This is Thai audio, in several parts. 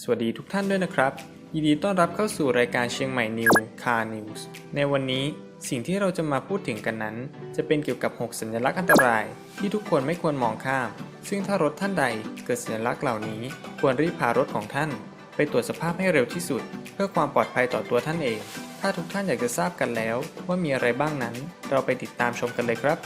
สวัสดีทุกท่านด้วยนะครับ ยินดีต้อนรับเข้าสู่รายการเชียงใหม่นิวคาร์นิวส์ในวันนี้สิ่งที่เราจะมาพูดถึงกันนั้น จะเป็นเกี่ยวกับ 6 สัญลักษณ์อันตราย ที่ทุกคนไม่ควรมองข้าม ซึ่งถ้ารถท่านใดเกิดสัญลักษณ์เหล่านี้ ควรรีบพารถของท่าน ไปตรวจสภาพให้เร็วที่สุด เพื่อความปลอดภัยต่อตัวท่านเอง ถ้าทุกท่านอยากจะทราบกันแล้ว ว่ามีอะไรบ้างนั้น เราไปติดตามชมกันเลยครับ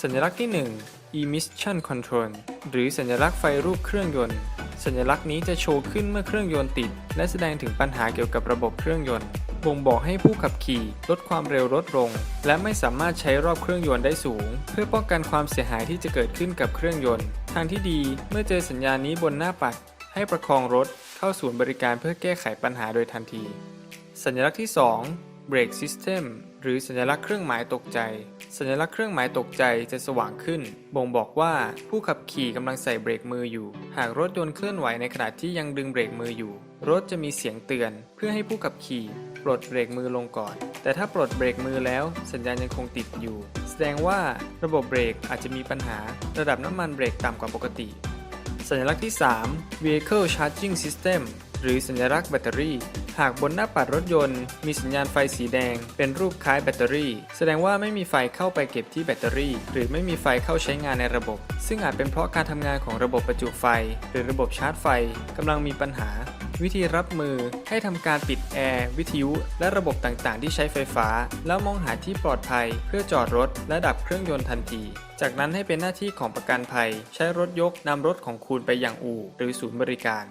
สัญลักษณ์ที่ 1 emission control หรือสัญลักษณ์ไฟรูปเครื่องยนต์ สัญลักษณ์นี้จะโชว์ขึ้นเมื่อเครื่องยนต์ติด และแสดงถึงปัญหาเกี่ยวกับระบบเครื่องยนต์บ่งบอกให้ผู้ขับขี่ลดความเร็วลดลง และไม่สามารถใช้รอบเครื่องยนต์ได้สูง เพื่อป้องกันความเสียหายที่จะเกิดขึ้นกับเครื่องยนต์ ทางที่ดีเมื่อเจอสัญญาณนี้บนหน้าปัด ให้ประคองรถเข้าศูนย์บริการเพื่อแก้ไขปัญหาโดยทันที สัญลักษณ์ที่ 2 Brake System หรือสัญลักษณ์เครื่องหมายตกใจ สัญลักษณ์เครื่องหมายตกใจจะสว่างขึ้น บ่งบอกว่าผู้ขับขี่กำลังใส่เบรกมืออยู่ หากรถยนต์เคลื่อนไหวในขณะที่ยังดึงเบรกมืออยู่ รถจะมีเสียงเตือน เพื่อให้ผู้ขับขี่ปลดเบรกมือลงก่อน แต่ถ้าปลดเบรกมือแล้ว สัญญาณยังคงติดอยู่ แสดงว่าระบบเบรกอาจจะมีปัญหา ระดับน้ำมันเบรกต่ำกว่าปกติ สัญลักษณ์ที่ 3 Vehicle Charging System หรือสัญลักษณ์แบตเตอรี่ หากบนหน้าปัดรถยนต์ มีสัญญาณไฟสีแดง เป็นรูปคล้ายแบตเตอรี่ แสดงว่าไม่มีไฟเข้าไปเก็บที่แบตเตอรี่ หรือไม่มีไฟเข้าใช้งานในระบบ ซึ่งอาจเป็นเพราะการทำงานของระบบประจุไฟ หรือระบบชาร์จไฟกำลังมีปัญหา วิธีรับมือให้ทำการปิดแอร์วิทยุ และระบบต่างๆ ที่ใช้ไฟฟ้า แล้วมองหาที่ปลอดภัย เพื่อจอดรถ และดับเครื่องยนต์ทันทีจากนั้นให้เป็นหน้าที่ของประกันภัย ใช้รถยกนำรถของคุณไปยังอู่ หรือศูนย์บริการ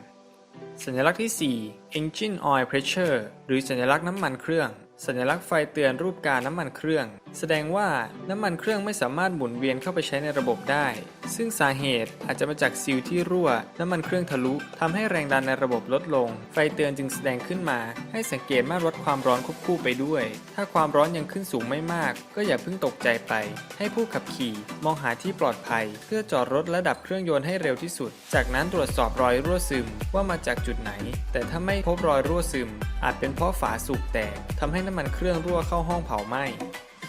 สัญลักษณ์ที่ 4 engine oil pressure หรือสัญลักษณ์น้ำมันเครื่อง สัญลักษณ์ไฟเตือนรูปการน้ำมันเครื่อง แสดงว่าน้ำมันเครื่องไม่สามารถหมุนเวียนเข้าไปใช้ในระบบได้ ซึ่งสาเหตุอาจจะมาจากซีลที่รั่ว น้ำมันเครื่องทะลุทำให้แรงดันในระบบลดลง ไฟเตือนจึงแสดงขึ้นมา ให้สังเกตมาตรวัดความร้อนควบคู่ไปด้วย ถ้าความร้อนยังขึ้นสูงไม่มาก ก็อย่าเพิ่งตกใจไป ให้ผู้ขับขี่มองหาที่ปลอดภัย เพื่อจอดรถและดับเครื่องยนต์ให้เร็วที่สุด จากนั้นตรวจสอบรอยรั่วซึมว่ามาจากจุดไหน แต่ถ้าไม่พบรอยรั่วซึม อาจเป็นเพราะฝาสูบแตกทำให้น้ำมันเครื่องรั่วเข้าห้องเผาไหม้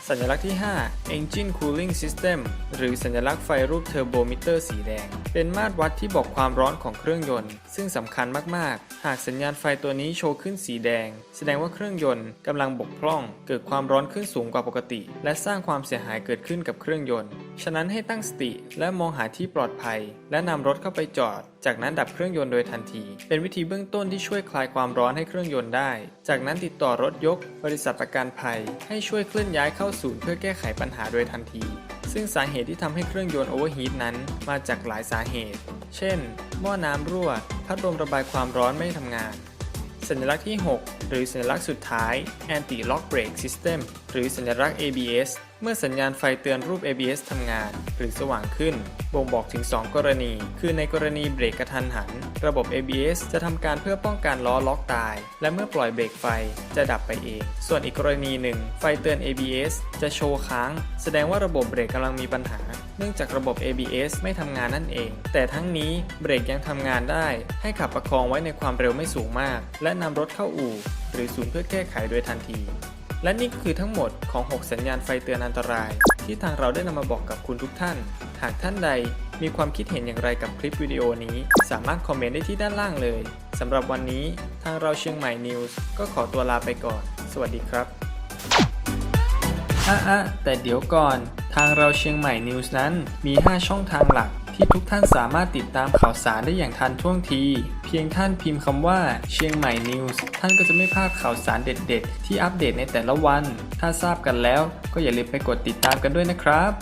สัญลักษณ์ที่ 5 Engine Cooling System หรือสัญลักษณ์ไฟรูปเทอร์โบมิเตอร์สีแดง เป็นมาตรวัดที่บอกความร้อนของเครื่องยนต์ ซึ่งสำคัญมาก ๆ หากสัญญาณไฟตัวนี้โชว์ขึ้นสีแดง แสดงว่าเครื่องยนต์กำลังบกพร่อง เกิดความร้อนขึ้นสูงกว่าปกติ และสร้างความเสียหายเกิดขึ้นกับเครื่องยนต์ ฉะนั้นให้ตั้งสติและมองหาที่ปลอดภัย และนำรถเข้าไปจอด จากนั้นดับเครื่องยนต์โดยทันที เป็นวิธีเบื้องต้นที่ช่วยคลายความร้อนให้เครื่องยนต์ได้ จากนั้นติดต่อรถยก บริษัทประกันภัย ให้ช่วยเคลื่อนย้ายเข้าศูนย์เพื่อแก้ไขปัญหาโดยทันที ซึ่งสาเหตุที่ทำให้เครื่องยนต์โอเวอร์ฮีทนั้น มาจากหลายสาเหตุ เช่น หม้อน้ำรั่ว พัดลมระบายความร้อนไม่ทำงานสัญลักษณ์ที่ 6 หรือสัญลักษณ์สุดท้าย Anti Lock Brake System หรือสัญลักษณ์ ABS เมื่อสัญญาณไฟเตือนรูป ABS ทำงาน หรือสว่างขึ้น บ่งบอกถึง 2 กรณี คือในกรณีเบรกกระทันหัน ระบบ ABS จะทำการเพื่อป้องกันล้อล็อกตาย และเมื่อปล่อยเบรกไฟจะดับไปเอง ส่วนอีกกรณีหนึ่ง ไฟเตือน ABS จะโชว์ค้าง แสดงว่าระบบเบรกกำลังมีปัญหา เนื่องจากระบบ ABS ไม่ทำงานนั่นเอง แต่ทั้งนี้เบรกยังทำงานได้ ให้ขับประคองไว้ในความเร็วไม่สูงมาก และนำรถเข้าอู่ หรือศูนย์เพื่อแก้ไขโดยทันที และนี่ก็คือทั้งหมดของ 6 สัญญาณไฟเตือนอันตราย ที่ทางเราได้นำมาบอกกับคุณทุกท่าน หากท่านใดมีความคิดเห็นอย่างไรกับคลิปวิดีโอนี้ สามารถคอมเมนต์ได้ที่ด้านล่างเลยสำหรับวันนี้ทางเราเชียงใหม่นิวส์ก็ขอตัวลาไปก่อน สวัสดีครับอะอะแต่เดี๋ยวก่อน ทางเราเชียงใหม่นิวส์นั้นมี 5 ช่องทางหลัก ที่ทุกท่านสามารถติดตามข่าวสารได้อย่างทันท่วงที เพียงท่านพิมพ์คำว่าเชียงใหม่นิวส์ท่านก็จะไม่พลาดข่าวสารเด็ด ๆ ที่อัปเดตในแต่ละวัน ถ้าทราบกันแล้ว ก็อย่าลืมไปกดติดตามกันด้วยนะครับ